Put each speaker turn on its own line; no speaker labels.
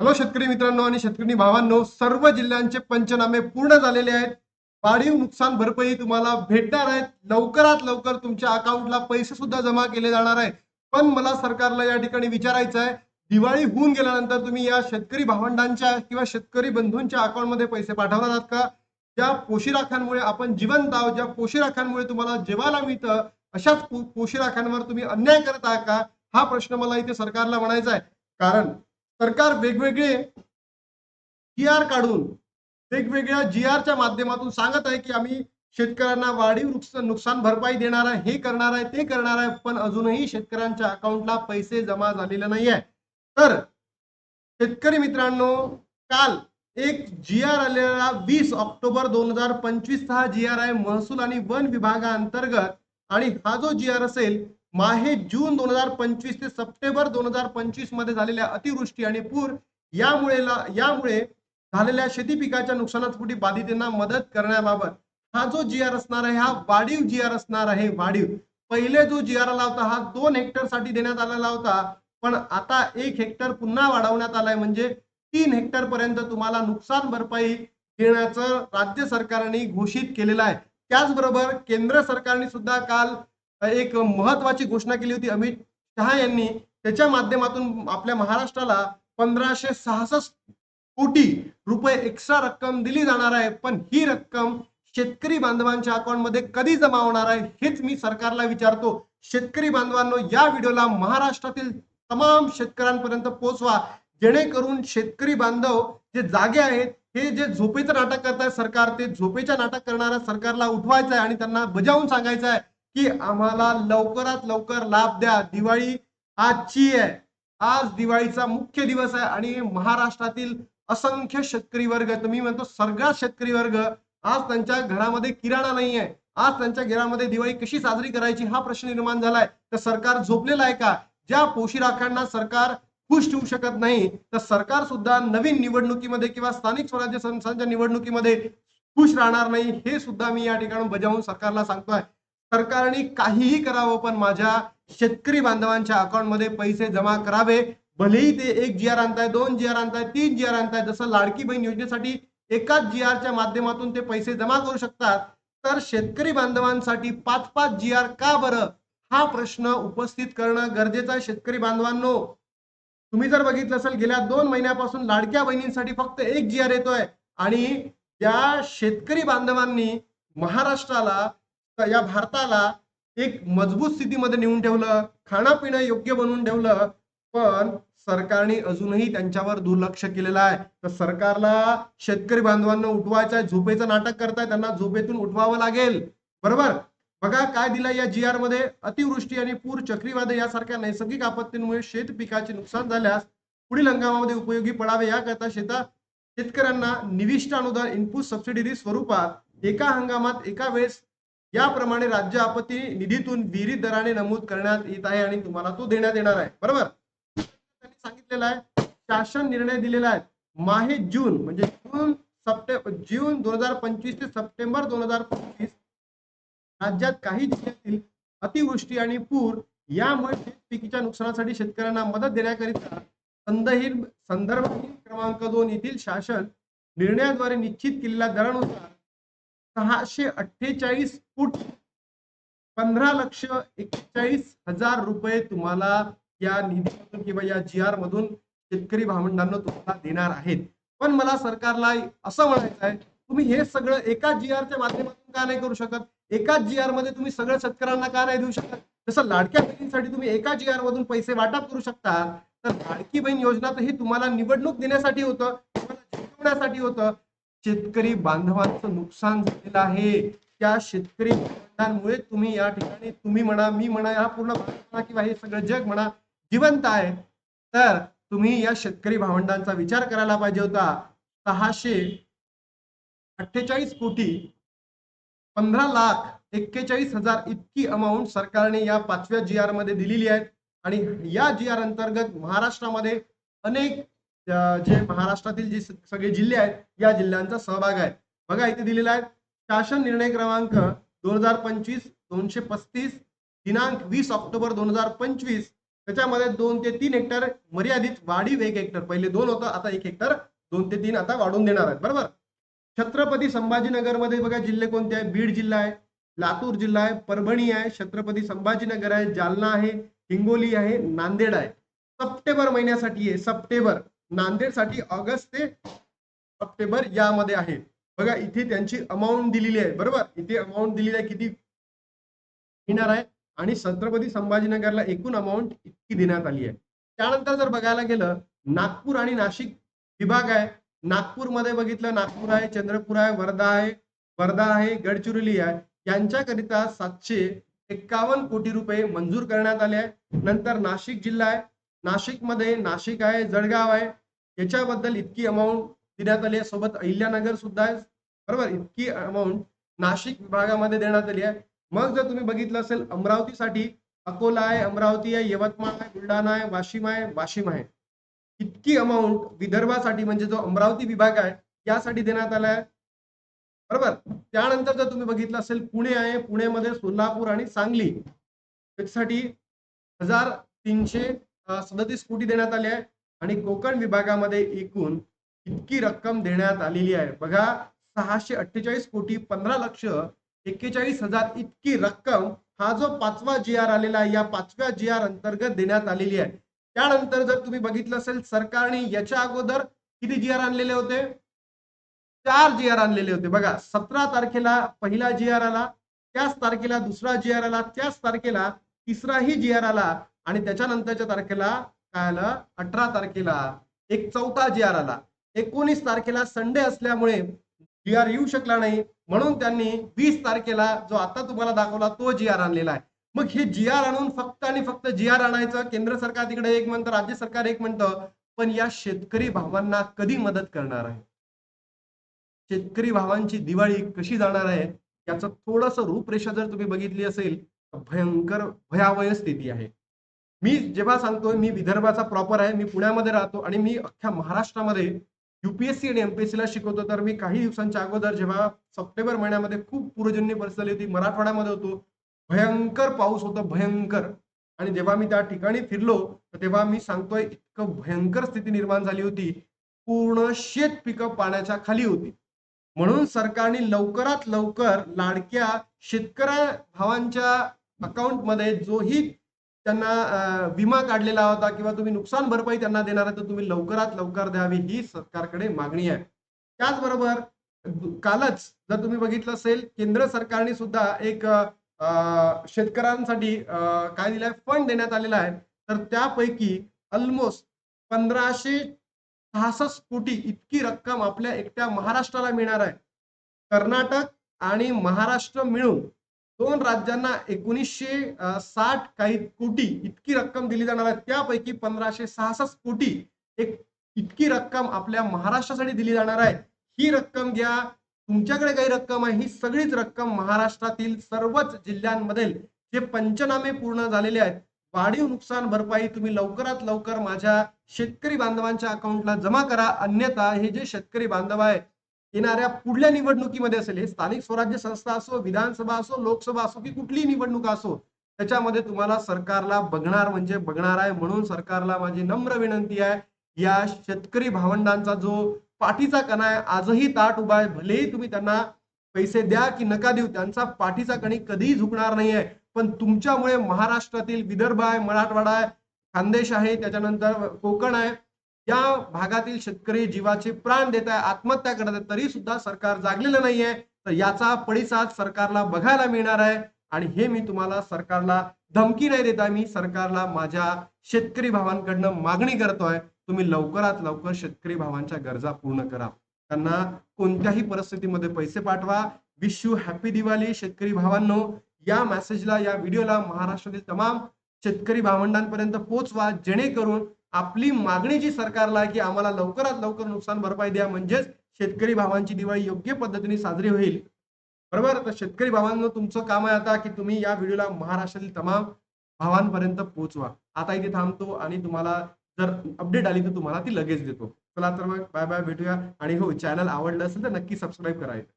Hello शेतकरी मित्रांनो आणि शेतकरी भावांनो सर्व जिल्ह्यांचे पंचनामे पूर्ण झालेले आहेत. वाढीव नुकसान भरपाई तुम्हाला भेटणार आहेत. लवकरात लवकर तुमच्या अकाउंटला पैसे सुद्धा जमा केले जाणार आहे पण मला सरकारला या ठिकाणी विचारायचं आहे. दिवाळी होऊन गेल्यानंतर तुम्ही या शेतकरी भावंडांच्या किंवा शेतकरी बंधूंच्या अकाउंटमध्ये पैसे पाठवणार आहात का? ज्या पोशिराखांमुळे आपण जिवंत आहोत ज्या पोशिराखांमुळे तुम्हाला जेवायला मिळतं अशाच पोशिराखांवर तुम्ही अन्याय करत आहात का? हा प्रश्न मला इथे सरकारला म्हणायचा आहे. कारण सरकार वेगवेगळे जी आर काढून वेगवेगळ्या जी आरच्या माध्यमातून सांगत आहे की आम्ही शेतकऱ्यांना वाढीव नुकसान नुकसान भरपाई देणार आहे हे करणार आहे ते करणार आहे पण अजूनही शेतकऱ्यांच्या अकाउंटला पैसे जमा झालेले नाही आहे तर शेतकरी मित्रांनो काल एक जी आर आलेला वीस ऑक्टोबर दोन हजार पंचवीस हा जी आर आहे महसूल आणि वन विभागाअंतर्गत आणि हा जो जी आर असेल माहे जून दोन हजार पंचवीस ते सप्टेंबर दोन हजार पंचवीसमध्ये झालेल्या अतिवृष्टी आणि पूर यामुळे यामुळे झालेल्या शेती पिकाच्या नुकसानापोटी बाधितांना मदत करण्याबाबत हा जो जी आर असणार आहे हा वाढीव जी आर असणार आहे वाढीव. पहिले जो जी आर आला होता हा दोन हेक्टरसाठी देण्यात आलेला होता. पण आता एक हेक्टर पुन्हा वाढवण्यात आलाय म्हणजे तीन हेक्टर पर्यंत तुम्हाला नुकसान भरपाई देण्याचं राज्य सरकारने घोषित केलेलं आहे. त्याचबरोबर केंद्र सरकारने सुद्धा काल एक महत्वाची घोषणा केली होती अमित शहा यांनी. त्याच्या माध्यमातून आपल्या महाराष्ट्राला पंधराशे सहासष्ट कोटी रुपये एक्स्ट्रा रक्कम दिली जाणार आहे. पण ही रक्कम शेतकरी बांधवांच्या अकाउंटमध्ये कधी जमा होणार आहे हेच मी सरकारला विचारतो. शेतकरी बांधवांनो या व्हिडिओला महाराष्ट्रातील तमाम शेतकऱ्यांपर्यंत पोहोचवा. जेणेकरून शेतकरी बांधव जे जागे आहेत हे जे झोपेचं नाटक करतायत सरकार ते झोपेच्या नाटक करणाऱ्या सरकारला उठवायचं आहे आणि त्यांना बजावून सांगायचं आहे की आम्हाला लवकरात लवकर लाभ द्या. दिवाळी आजची आहे. आज दिवाळीचा मुख्य दिवस आहे आणि महाराष्ट्रातील असंख्य शेतकरी वर्ग तुम्ही म्हणतो सगळा शेतकरी वर्ग आज त्यांच्या घरामध्ये किराणा नाही आहे. आज त्यांच्या घरामध्ये दिवाळी कशी साजरी करायची हा प्रश्न निर्माण झालाय. तर सरकार झोपलेलं आहे का? ज्या पोशिराखांना सरकार खुश ठेवू शकत नाही तर सरकार सुद्धा नवीन निवडणुकीमध्ये किंवा स्थानिक स्वराज्य संस्थांच्या निवडणुकीमध्ये खुश राहणार नाही. हे सुद्धा मी या ठिकाणी बजावून सरकारला सांगतोय. सरकारने काहीही करावं पण माझ्या शेतकरी बांधवांच्या अकाउंटमध्ये पैसे जमा करावे. भलेही ते एक जी आर आणताय दोन जी आर आणताय तीन जी आर आणताय जसं लाडकी बहीण योजनेसाठी एकाच जी आरच्या माध्यमातून ते पैसे जमा करू शकतात. तर शेतकरी बांधवांसाठी पाच पाच जी आर का बरं? हा प्रश्न उपस्थित करणं गरजेचं आहे शेतकरी बांधवांनो. तुम्ही जर बघितलं असेल गेल्या दोन महिन्यापासून लाडक्या बहिणींसाठी फक्त एक जी आर येतोय. आणि त्या शेतकरी बांधवांनी महाराष्ट्राला या भारताला एक मजबूत स्थितीमध्ये नेऊन ठेवलं खाणं योग्य बनवून ठेवलं पण सरकारने अजूनही त्यांच्यावर दुर्लक्ष केलेलं आहे. तर सरकारला शेतकरी बांधवांना उठवायचं आहे झोपेचं नाटक करताय त्यांना झोपेतून उठवावं लागेल. बरोबर? बघा काय दिलं या जी आरमध्ये अतिवृष्टी आणि पूर चक्रीवादळ यासारख्या नैसर्गिक आपत्तींमुळे शेत पिकाचे नुकसान झाल्यास पुढील हंगामामध्ये उपयोगी पडावे याकरता शेता शेतकऱ्यांना निविष्ट अनुदान इनपुट सबसिडी स्वरूपात एका हंगामात एका वेळेस याप्रमाणे राज्य आपत्ती निधीतून विहिरीत दराने नमूद करण्यात येत आहे आणि तुम्हाला तो देण्यात येणार आहे. बरोबर? त्यांनी सांगितलेला आहे. शासन निर्णय दिलेला आहे. माहे जून म्हणजे जून सप्टेंबर जून दोन हजार पंचवीस ते सप्टेंबर दोन हजार पंचवीस राज्यात काही जिल्ह्यातील अतिवृष्टी आणि पूर यामुळे पिकीच्या नुकसानासाठी शेतकऱ्यांना मदत देण्याकरिता संदर्भ संदर्भ क्रमांक दोन येथील शासन निर्णयाद्वारे निश्चित केलेल्या दरानुसार सहाशे अठ्ठेचाळीस फूट पंधरा लक्ष एक्केचाळीस हजार रुपये तुम्हाला या निधीमधून किंवा या जी आर मधून शेतकरी भावंडांना तुम्हाला देणार आहेत. पण मला सरकारला असं म्हणायचं आहे तुम्ही हे सगळं एका जी आरच्या माध्यमातून का नाही करू शकत? एकाच जी आरमध्ये तुम्ही सगळ्या शेतकऱ्यांना का नाही देऊ शकत? जसं लाडक्या बहिणीसाठी तुम्ही एका जी आर मधून पैसे वाटप करू शकता तर लाडकी बहीण योजना तर ही तुम्हाला निवडणूक देण्यासाठी होतं तुम्हाला जिंकवण्यासाठी होतं. शेतकरी बांधवांचं नुकसान झालेलं आहे. त्या शेतकरी बांधवांमुळे तुम्ही या ठिकाणी तुम्ही म्हणा मी म्हणा हा पूर्ण म्हणा किंवा हे सगळं जग म्हणा जिवंत आहे तर तुम्ही या शेतकरी भावंडांचा विचार करायला पाहिजे होता. सहाशे अठ्ठेचाळीस कोटी पंधरा लाख एक्केचाळीस हजार इतकी अमाऊंट सरकारने या पाचव्या जी आरमध्ये दिलेली आहे. आणि या जी आर अंतर्गत महाराष्ट्रामध्ये अनेक जे महाराष्ट्रातील जे सगळे जिल्हे आहेत या जिल्ह्यांचा सहभाग आहे. बघा इथे दिलेला आहे शासन निर्णय क्रमांक दोन हजार पंचवीस दोनशे पस्तीस दिनांक वीस ऑक्टोबर दोन हजार पंचवीस त्याच्यामध्ये दोन ते तीन हेक्टर मर्यादित वाढीव एक हेक्टर. पहिले दोन होतं आता एक हेक्टर दोन ते तीन आता वाढून देणार आहेत. बरोबर? छत्रपती संभाजीनगरमध्ये बघा जिल्हे कोणते आहे बीड जिल्हा आहे लातूर जिल्हा आहे परभणी आहे छत्रपती संभाजीनगर आहे जालना आहे हिंगोली आहे नांदेड आहे. सप्टेंबर महिन्यासाठी आहे सप्टेंबर. नांदेडसाठी ऑगस्ट ते सप्टेंबर यामध्ये आहे. बघा इथे त्यांची अमाऊंट दिलेली आहे. बरोबर? इथे अमाऊंट दिलेली आहे. किती येणार आहे? आणि छत्रपती संभाजीनगरला एकूण अमाऊंट इतकी देण्यात आली आहे. त्यानंतर जर बघायला गेलं नागपूर आणि नाशिक विभाग आहे. नागपूरमध्ये बघितलं नागपूर आहे चंद्रपूर आहे वर्धा आहे वर्धा आहे गडचिरोली आहे. यांच्याकरिता सातशे एक्कावन्न कोटी रुपये मंजूर करण्यात आले आहे. नंतर नाशिक जिल्हा आहे. नाशिकमध्ये नाशिक आहे जळगाव आहे. याच्याबद्दल इतकी अमाऊंट देण्यात आली आहे. सोबत अहिल्यानगर सुद्धा आहे. बरोबर? इतकी अमाऊंट नाशिक विभागामध्ये देण्यात आली आहे. मग जर तुम्ही बघितलं असेल अमरावतीसाठी अकोला आहे अमरावती आहे यवतमाळ आहे बुलढाणा आहे वाशिम आहे वाशिम आहे. इतकी अमाऊंट विदर्भासाठी म्हणजे जो अमरावती विभाग आहे यासाठी देण्यात आला आहे. बरोबर? त्यानंतर जर तुम्ही बघितलं असेल पुणे आहे. पुण्यामध्ये सोलापूर आणि सांगली. त्याच्यासाठी हजार तीनशे सदतीस कोटी देण्यात आली आहे आणि कोकण विभागामध्ये एकूण इतकी रक्कम देण्यात आलेली आहे. बघा सहाशे अठ्ठेचाळीस कोटी पंधरा लक्ष एक्केचाळीस हजार इतकी रक्कम हा जो पाचवा जी आर आलेला आहे या पाचव्या जी आर अंतर्गत देण्यात आलेली आहे. त्यानंतर जर तुम्ही बघितलं असेल सरकारने याच्या अगोदर किती जी आर आणलेले होते? चार जी आर आणलेले होते. बघा सतरा तारखेला पहिला जी आर आला त्याच तारखेला दुसरा जी आर आला त्याच तारखेला तिसराही जी आर आला. आणि त्याच्यानंतरच्या तारखेला काय आलं? अठरा तारखेला एक चौथा जी आर आला. एकोणीस तारखेला संडे असल्यामुळे जी आर येऊ शकला नाही. म्हणून त्यांनी वीस तारखेला जो आता तुम्हाला दाखवला तो जी आर आणलेला आहे. मग हे जी आर आणून फक्त आणि फक्त जी आर आणायचं? केंद्र सरकार तिकडे एक म्हणतं राज्य सरकार एक म्हणतं. पण या शेतकरी भावांना कधी मदत करणार आहे? शेतकरी भावांची दिवाळी कशी जाणार आहे? याचं थोडस रूपरेषा जर तुम्ही बघितली असेल तर भयंकर भयावह स्थिती आहे. मी जेव्हा सांगतोय मी विदर्भाचा प्रॉपर आहे मी पुण्यामध्ये राहतो आणि मी अख्ख्या महाराष्ट्रामध्ये युपीएससी आणि एमपीएससी ला शिकवतो. तर मी काही दिवसांच्या अगोदर जेव्हा सप्टेंबर महिन्यामध्ये खूप पूर्वजन्य परिस्थिती होती मराठवाड्यामध्ये होतो भयंकर पाऊस होता भयंकर. आणि जेव्हा मी त्या ठिकाणी फिरलो तर तेव्हा मी सांगतोय इतकं भयंकर स्थिती निर्माण झाली होती. पूर्ण शेत पिकं पाण्याच्या खाली होती. म्हणून सरकारने लवकरात लवकर लाडक्या शेतकऱ्या भावांच्या अकाउंटमध्ये जोही त्यांना विमा काढलेला होता किंवा तुम्ही नुकसान भरपाई त्यांना देणार आहे तर तुम्ही लवकरात लवकर द्यावी ही सरकारकडे मागणी आहे. त्याचबरोबर कालच जर तुम्ही बघितलं असेल केंद्र सरकारने सुद्धा एक शेतकऱ्यांसाठी काय दिलाय फंड देण्यात आलेला आहे. तर त्यापैकी ऑलमोस्ट पंधराशे सहासष्ट कोटी इतकी रक्कम आपल्या एकट्या महाराष्ट्राला मिळणार आहे. कर्नाटक आणि महाराष्ट्र मिळून दोन राज्यांना एकोणीसशे साठ काही कोटी इतकी रक्कम दिली जाणार आहे. त्यापैकी पंधराशे सहासष्ट कोटी एक इतकी रक्कम आपल्या महाराष्ट्रासाठी दिली जाणार आहे. ही रक्कम घ्या. तुमच्याकडे काही रक्कम आहे. ही सगळीच रक्कम महाराष्ट्रातील सर्वच जिल्ह्यांमधील जे पंचनामे पूर्ण झालेले आहेत वाढीव नुकसान भरपाई तुम्ही लवकरात लवकर माझ्या शेतकरी बांधवांच्या अकाउंटला जमा करा. अन्यथा हे जे शेतकरी बांधव आहे येणाऱ्या पुढल्या निवडणुकीमध्ये असेल हे स्थानिक स्वराज्य संस्था असो विधानसभा असो लोकसभा असो की कुठलीही निवडणूक असो त्याच्यामध्ये तुम्हाला सरकारला बघणार म्हणजे बघणार आहे म्हणून सरकारला माझी नम्र विनंती आहे. या शेतकरी भावंडांचा जो पाठीचा कणा आहे आजही ताट उभा आहे भलेही तुम्ही त्यांना पैसे द्या की नका देऊ त्यांचा पाठीचा कणी कधीही झुकणार नाही आहे. पण तुमच्यामुळे महाराष्ट्रातील विदर्भ आहे मराठवाडा आहे खानदेश आहे त्याच्यानंतर कोकण आहे. या भागातील शेतकरी जीवाचे प्राण देत आहे आत्महत्या करत आहे तरी सुद्धा सरकार जागलेलं नाहीये. तर याचा पडिसाद सरकारला बघायला मिळणार आहे. आणि हे मी तुम्हाला सरकारला धमकी नाही देता मी सरकारला माझ्या शेतकरी भावांकडनं मागणी करतोय तुम्ही लवकरात लवकर शेतकरी भावांच्या गरजा पूर्ण करा. त्यांना कोणत्याही परिस्थितीमध्ये पैसे पाठवा. विश यू हॅपी दिवाळी शेतकरी भावांनो. या मेसेजला या व्हिडिओला महाराष्ट्रातील तमाम शेतकरी भावंडांपर्यंत पोहोचवा जेणेकरून आपली मागणी जी सरकारला आहे की आम्हाला लवकरात लवकर नुकसान भरपाई द्या म्हणजेच शेतकरी भावांची दिवाळी योग्य पद्धतीने साजरी होईल. बरोबर? तर शेतकरी भावांनो तुमचं काम आहे आता की तुम्ही या व्हिडिओला महाराष्ट्रातील तमाम भावांपर्यंत पोहोचवा. आता इथे थांबतो आणि तुम्हाला जर अपडेट आली तर तुम्हाला ती लगेच देतो. चला तर मग बाय बाय भेटूया. आणि हो चॅनल आवडलं असेल तर नक्की सबस्क्राईब करायचं.